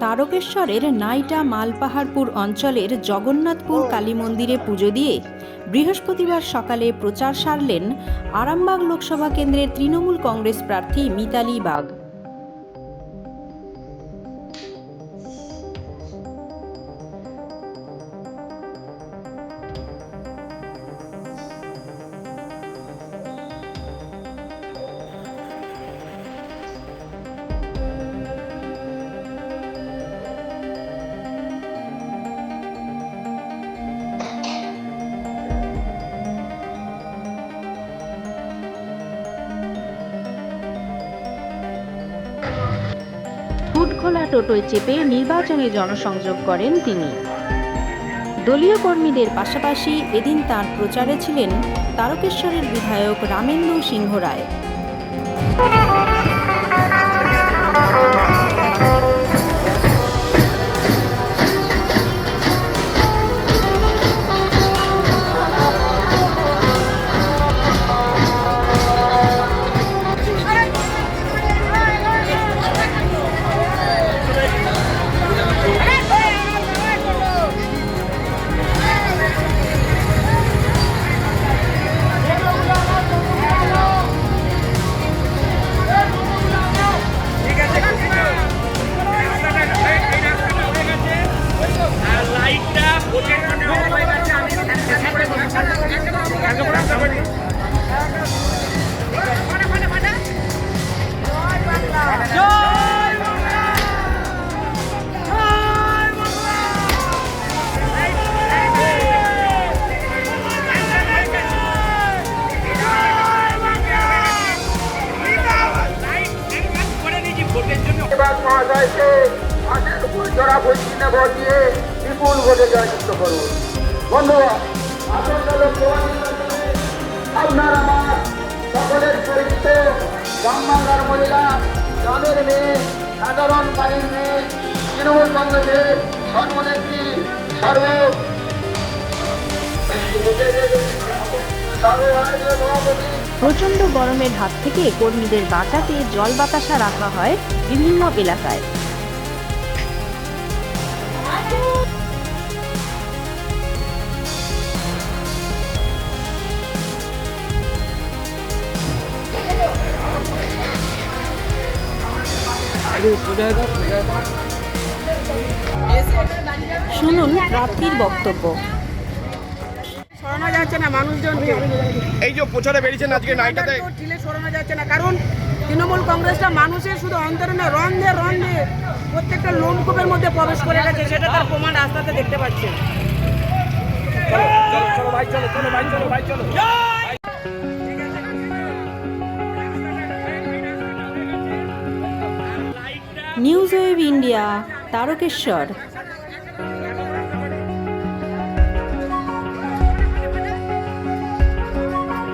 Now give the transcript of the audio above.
তারকেশ্বরের নাইটা মালপাহাড়পুর অঞ্চলের জগন্নাথপুর কালী মন্দিরে পুজো দিয়ে বৃহস্পতিবার সকালে প্রচার সারলেন আরামবাগ লোকসভা কেন্দ্রের তৃণমূল কংগ্রেস প্রার্থী মিতালি বাগ। ফুটখোলা টোটোয় চেপে নির্বাচনে জনসংযোগ করেন তিনি। দলীয় কর্মীদের পাশাপাশি এদিন তার প্রচারে ছিলেন তারকেশ্বরের বিধায়ক রামেন্দু সিংহ রায়। এবার মহাশয়কে উপর জোড়া বৈচিত্র্য ভোট দিয়ে বিপুল ভোটে জয়যুক্ত করুন। বন্ধুগণ নির্বাচনে আপনার আমার সকলের পরিচিত গ্রামবাংলার মহিলা গ্রামের মেয়ে, সাধারণ বাড়ির মেয়ে, তৃণমূল কংগ্রেসের সর্বনেত্রী, সর্ব সর্বভারতীয় সভাপতি প্রচণ্ড গরমের হাত থেকে কর্মীদের বাঁচাতে জল বাতাসা রাখা হয় বিভিন্ন এলাকায়। শুনুন প্রার্থীর বক্তব্য। সরানো যাচ্ছে না মানুষজনকে। এই যে প্রচারে বেরিয়েছেন আজকে নাইটাতে ঠেলে সরানো যাচ্ছে না কারণ তৃণমূল কংগ্রেসটা মানুষের শুধু অন্তরণে রন্ধে রন্ধে প্রত্যেকটা লোমকূপের মধ্যে প্রবেশ করে গেছে সেটা তার প্রমাণ রাস্তাতে দেখতে পাচ্ছেন। চলো ভাই চলো চলো ভাই চলো ভাই চলো। News wave India Tarakeswar.